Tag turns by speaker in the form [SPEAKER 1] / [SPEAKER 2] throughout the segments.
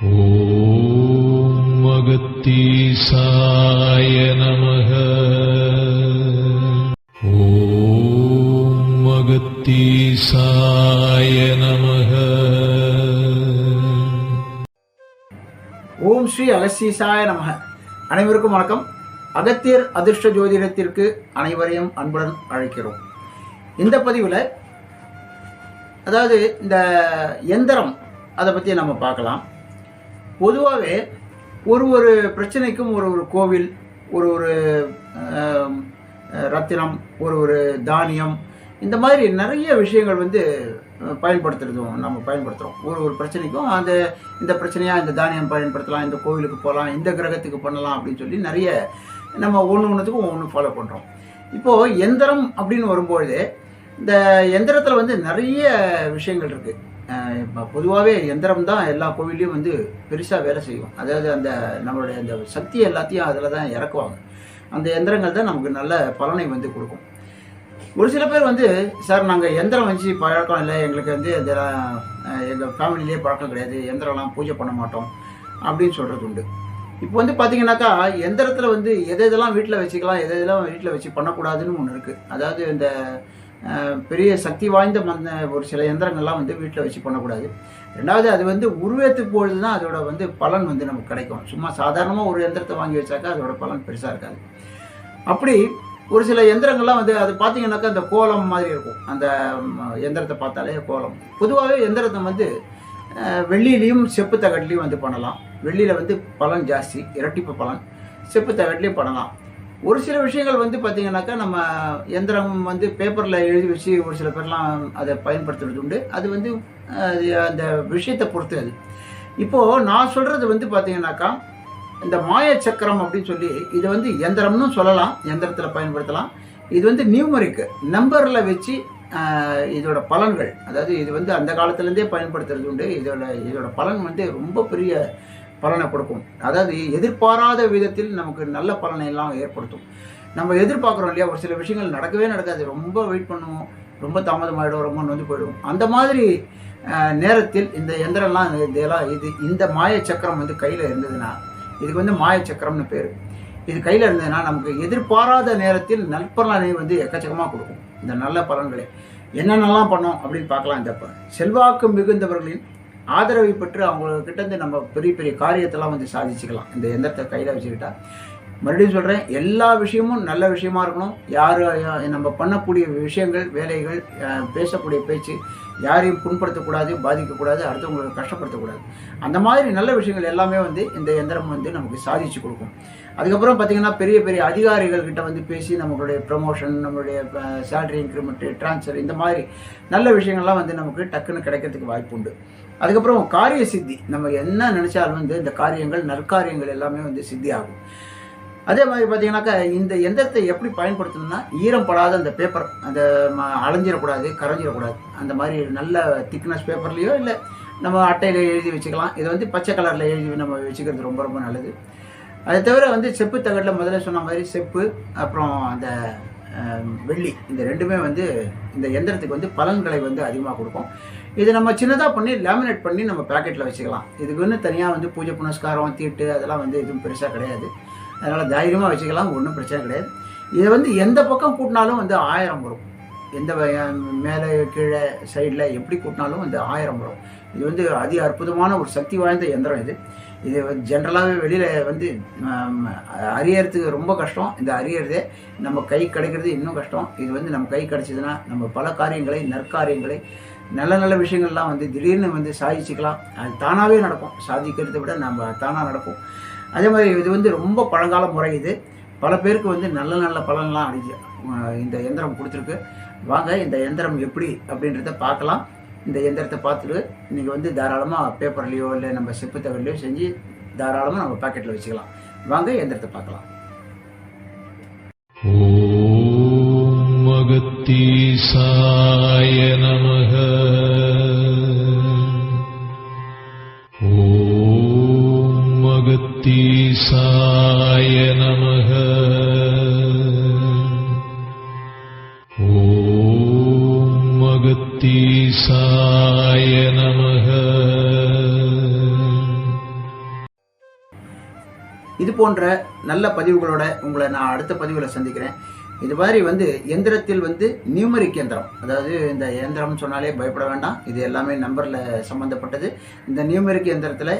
[SPEAKER 1] ॐ अगत्तीसाय नमः ॐ अगत्तीसाय नमः
[SPEAKER 2] ஓம் ஸ்ரீ அகஸ்தீசாய நமக அனைவருக்கும் வணக்கம் அகத்தியர் அதிர்ஷ்ட ஜோதிடத்திற்கு அனைவரையும் அன்புடன் அழைக்கிறோம் இந்த பதிவில் அதாவது இந்த எந்திரம் அதை பற்றி நம்ம பார்க்கலாம் பொதுவாகவே ஒரு ஒரு பிரச்சனைக்கும் ஒரு ஒரு கோவில் ஒரு ஒரு ரத்தினம் ஒரு ஒரு தானியம் இந்த மாதிரி நிறைய விஷயங்கள் வந்து பயன்படுத்துகிறதும் பயன்படுத்துறதும் நம்ம பயன்படுத்துகிறோம் ஒரு ஒரு பிரச்சனைக்கும் அந்த இந்த பிரச்சனையாக இந்த தானியம் பயன்படுத்தலாம் இந்த கோவிலுக்கு போகலாம் இந்த கிரகத்துக்கு பண்ணலாம் அப்படின்னு சொல்லி நிறைய நம்ம ஒன்று ஒன்றுத்துக்கும் ஒன்று ஃபாலோ பண்ணுறோம் இப்போது எந்திரம் அப்படின்னு வரும்பொழுது இந்த எந்திரத்தில் வந்து நிறைய விஷயங்கள் இருக்குது இப்போ பொதுவாகவே எந்திரம் தான் எல்லா கோவில்லையும் வந்து பெருசாக வேலை செய்வோம். அதாவது அந்த நம்மளுடைய அந்த சக்தி எல்லாத்தையும் அதில் தான் இறக்குவாங்க. அந்த எந்திரங்கள் தான் நமக்கு நல்ல பலனை வந்து கொடுக்கும். ஒரு சில பேர் வந்து சார் நாங்கள் எந்திரம் வச்சு பழக்கம் இல்லை. எங்களுக்கு வந்து இதெல்லாம் எங்கள் ஃபேமிலியிலேயே பழக்கம் கிடையாது. எந்திரம்லாம் பூஜை பண்ண மாட்டோம். அப்படின்னு சொல்கிறது உண்டு. இப்போ வந்து பார்த்தீங்கன்னாக்கா எந்திரத்தில் வந்து எது எதெல்லாம் வீட்டில் வச்சுக்கலாம் எது எதெல்லாம் வீட்டில் வச்சு பண்ணக்கூடாதுன்னு ஒன்று இருக்குது அதாவது இந்த பெரிய சக்தி வாய்ந்த மந்த ஒரு சில எந்திரங்கள்லாம் வந்து வீட்டில் வச்சு பண்ணக்கூடாது. ரெண்டாவது அது வந்து உருவேத்துக்கு பொழுது தான் அதோட வந்து பலன் வந்து நமக்கு கிடைக்கும். சும்மா சாதாரணமாக ஒரு எந்திரத்தை வாங்கி வச்சாக்கா அதோட பலன் பெருசாக இருக்காது. அப்படி ஒரு சில எந்திரங்கள்லாம் வந்து அது பார்த்தீங்கன்னாக்கா அந்த கோலம் மாதிரி இருக்கும். அந்த எந்திரத்தை பார்த்தாலே கோலம். பொதுவாகவே எந்திரத்தை வந்து அஹ், வெள்ளியிலையும் செப்பு தகட்லையும் வந்து பண்ணலாம். வெள்ளியில் வந்து பலன் ஜாஸ்தி இரட்டிப்பு பலன். செப்பு தகட்லையும் பண்ணலாம். ஒரு சில விஷயங்கள் வந்து பார்த்தீங்கன்னாக்கா நம்ம எந்திரம் வந்து பேப்பரில் எழுதி வச்சு ஒரு சில பேர்லாம் அதை பயன்படுத்துறது உண்டு. அது வந்து அந்த விஷயத்தை பொறுத்து அது. இப்போது நான் சொல்கிறது வந்து பார்த்தீங்கன்னாக்கா இந்த மாய சக்கரம் அப்படின்னு சொல்லி இது வந்து எந்திரம்னு சொல்லலாம். எந்திரத்தில் பயன்படுத்தலாம். இது வந்து நியூமரிக்கு நம்பரில் வச்சு இதோட பலன்கள். அதாவது இது வந்து அந்த காலத்துலேருந்தே பயன்படுத்துறது உண்டு. இதோட இதோட பலன் வந்து ரொம்ப பெரிய பலனை கொடுக்கும். அதாவது எதிர்பாராத விதத்தில் நமக்கு நல்ல பலனை எல்லாம் ஏற்படுத்தும். நம்ம எதிர்பார்க்குறோம் இல்லையா? ஒரு சில விஷயங்கள் நடக்கவே நடக்காது. ரொம்ப வெயிட் பண்ணுவோம். ரொம்ப தாமதமாகிடும் ரொம்ப நொந்து போயிடும். அந்த மாதிரி நேரத்தில் இந்த எந்திரம்லாம் இதெல்லாம் இது இந்த மாய சக்கரம் வந்து கையில் இருந்ததுன்னா இதுக்கு வந்து மாய சக்கரம்னு பேர். இது கையில் இருந்ததுன்னா நமக்கு எதிர்பாராத நேரத்தில் நற்பலனை வந்து எக்கச்சக்கமாக கொடுக்கும். இந்த நல்ல பலன்களை. என்னென்னலாம் பண்ணோம் அப்படின்னு பார்க்கலாம். இந்த செல்வாக்கு மிகுந்தவர்களின் ஆதரவை பெற்று அவங்க கிட்ட இருந்து நம்ம பெரிய பெரிய காரியத்தெல்லாம் வந்து சாதிச்சுக்கலாம். இந்த எந்திரத்தை கையில் வச்சுக்கிட்டா. மறுபடியும் சொல்கிறேன் எல்லா விஷயமும் நல்ல விஷயமா இருக்கணும். யார் நம்ம பண்ணக்கூடிய விஷயங்கள் வேலைகள் பேசக்கூடிய பேச்சு யாரையும் புண்படுத்தக்கூடாது பாதிக்கக்கூடாது அடுத்தவங்களுக்கு கஷ்டப்படுத்தக்கூடாது. அந்த மாதிரி நல்ல விஷயங்கள் எல்லாமே வந்து இந்த எந்திரம் வந்து நமக்கு சாதிச்சு கொடுக்கும். அதுக்கப்புறம் பார்த்தீங்கன்னா பெரிய பெரிய அதிகாரிகள் கிட்ட வந்து பேசி நம்மளுடைய ப்ரமோஷன் நம்மளுடைய சேலரி இன்க்ரிமெண்ட்டு ட்ரான்ஸ்ஃபர் இந்த மாதிரி நல்ல விஷயங்கள்லாம் வந்து நமக்கு டக்குன்னு கிடைக்கிறதுக்கு வாய்ப்பு உண்டு. அதுக்கப்புறம் காரிய சித்தி. நம்ம என்ன நினைச்சாலும் வந்து இந்த காரியங்கள் நற்காரியங்கள் எல்லாமே வந்து சித்தி ஆகும் அதே மாதிரி பார்த்தீங்கன்னாக்கா இந்த எந்திரத்தை எப்படி பயன்படுத்தணும்னா ஈரம் படாத அந்த பேப்பர் அந்த ம- அலைஞ்சிடக்கூடாது கரைஞ்சிடக்கூடாது. அந்த மாதிரி நல்ல திக்னஸ் பேப்பர்லேயோ இல்லை நம்ம அட்டையில் எழுதி வச்சுக்கலாம். இதை வந்து பச்சை கலரில் எழுதி நம்ம வச்சுக்கிறது ரொம்ப ரொம்ப நல்லது. அதை தவிர வந்து செப்பு தகட்டில் முதல்ல சொன்ன மாதிரி செப்பு அப்புறம் அந்த வெள்ளி. இந்த ரெண்டுமே வந்து இந்த எந்திரத்துக்கு வந்து பலன்களை வந்து அதிகமாக கொடுக்கும். இது நம்ம சின்னதாக பண்ணி லேமினேட் பண்ணி நம்ம பேக்கெட்டில் வச்சுக்கலாம். இதுக்குன்னு தனியாக வந்து பூஜை புனஸ்காரம் தீட்டு அதெல்லாம் வந்து எதுவும் பெருசாக கிடையாது. அதனால் தைரியமாக வச்சுக்கலாம் ஒன்றும் பிரச்சனை கிடையாது. இதை வந்து எந்த பக்கம் கூட்டினாலும் வந்து ஆயிரம் வரும். எந்த மேலே கீழே சைடில் எப்படி கூட்டினாலும் வந்து ஆயிரம் வரும். இது வந்து அதி அற்புதமான ஒரு சக்தி வாய்ந்த எந்திரம் இது. இது வந்து ஜென்ரலாகவே வெளியில் வந்து அறியறதுக்கு ரொம்ப கஷ்டம். இந்த அறியறதே நம்ம கை கிடைக்கிறது இன்னும் கஷ்டம். இது வந்து நம்ம கை கிடைச்சதுன்னா நம்ம பல காரியங்களை நற்காரியங்களை நல்ல நல்ல விஷயங்கள்லாம் வந்து திடீர்னு வந்து சாதிச்சுக்கலாம். அது தானாகவே நடக்கும். சாதிக்கிறத விட நம்ம தானாக நடக்கும். அதே மாதிரி இது வந்து ரொம்ப பழங்கால முறை இது. பல பேருக்கு வந்து நல்ல நல்ல பலன்லாம் அடிச்சு இந்த எந்திரம் கொடுத்துருக்கு. வாங்க இந்த எந்திரம் எப்படி அப்படின்றத பார்க்கலாம். இந்த எந்திரத்தை பார்த்துட்டு இன்றைக்கி வந்து தாராளமாக பேப்பர்லேயோ இல்லை நம்ம செப்பு தகவலையோ செஞ்சு தாராளமாக நம்ம பாக்கெட்டில் வச்சுக்கலாம். வாங்க எந்திரத்தை பார்க்கலாம்.
[SPEAKER 1] ஓம் மகத்தீசா கணேசாய நமக.
[SPEAKER 2] இது போன்ற நல்ல பதிவுகளோட உங்களை நான் அடுத்த பதிவில் சந்திக்கிறேன். இது மாதிரி வந்து எந்திரத்தில் வந்து நியூமரிக் எந்திரம். அதாவது இந்த இயந்திரம் சொன்னாலே பயப்பட வேண்டாம். இது எல்லாமே நம்பர்ல சம்மந்தப்பட்டது இந்த நியூமரிக் எந்திரத்தில்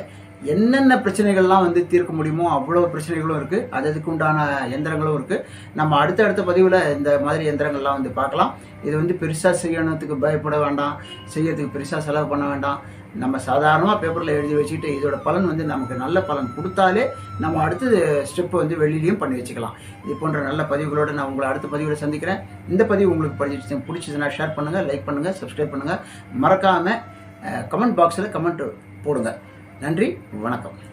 [SPEAKER 2] என்னென்ன பிரச்சனைகள்லாம் வந்து தீர்க்க முடியுமோ அவ்வளோ பிரச்சனைகளும் இருக்குது அது அதுக்கு உண்டான எந்திரங்களும் இருக்குது நம்ம அடுத்தடுத்த பதிவில் இந்த மாதிரி எந்திரங்கள்லாம் வந்து பார்க்கலாம். இது வந்து பெருசாக செய்யணுத்துக்கு பயப்பட வேண்டாம். செய்யறதுக்கு பெருசாக செலவு பண்ண வேண்டாம். நம்ம சாதாரணமாக பேப்பரில் எழுதி வச்சுக்கிட்டு இதோட பலன் வந்து நமக்கு நல்ல பலன் கொடுத்தாலே நம்ம அடுத்தது ஸ்டெப் வந்து வெளியிலையும் பண்ணி வச்சுக்கலாம். இது போன்ற நல்ல பதிவுகளோடு நான் உங்களை அடுத்த பதிவில் சந்திக்கிறேன். இந்த பதிவு உங்களுக்கு படிச்சு பிடிச்சதுன்னா ஷேர் பண்ணுங்கள் லைக் பண்ணுங்கள் சப்ஸ்கிரைப் பண்ணுங்கள் மறக்காமல் கமெண்ட் பாக்ஸில் கமெண்ட் போடுங்க. நன்றி வணக்கம்.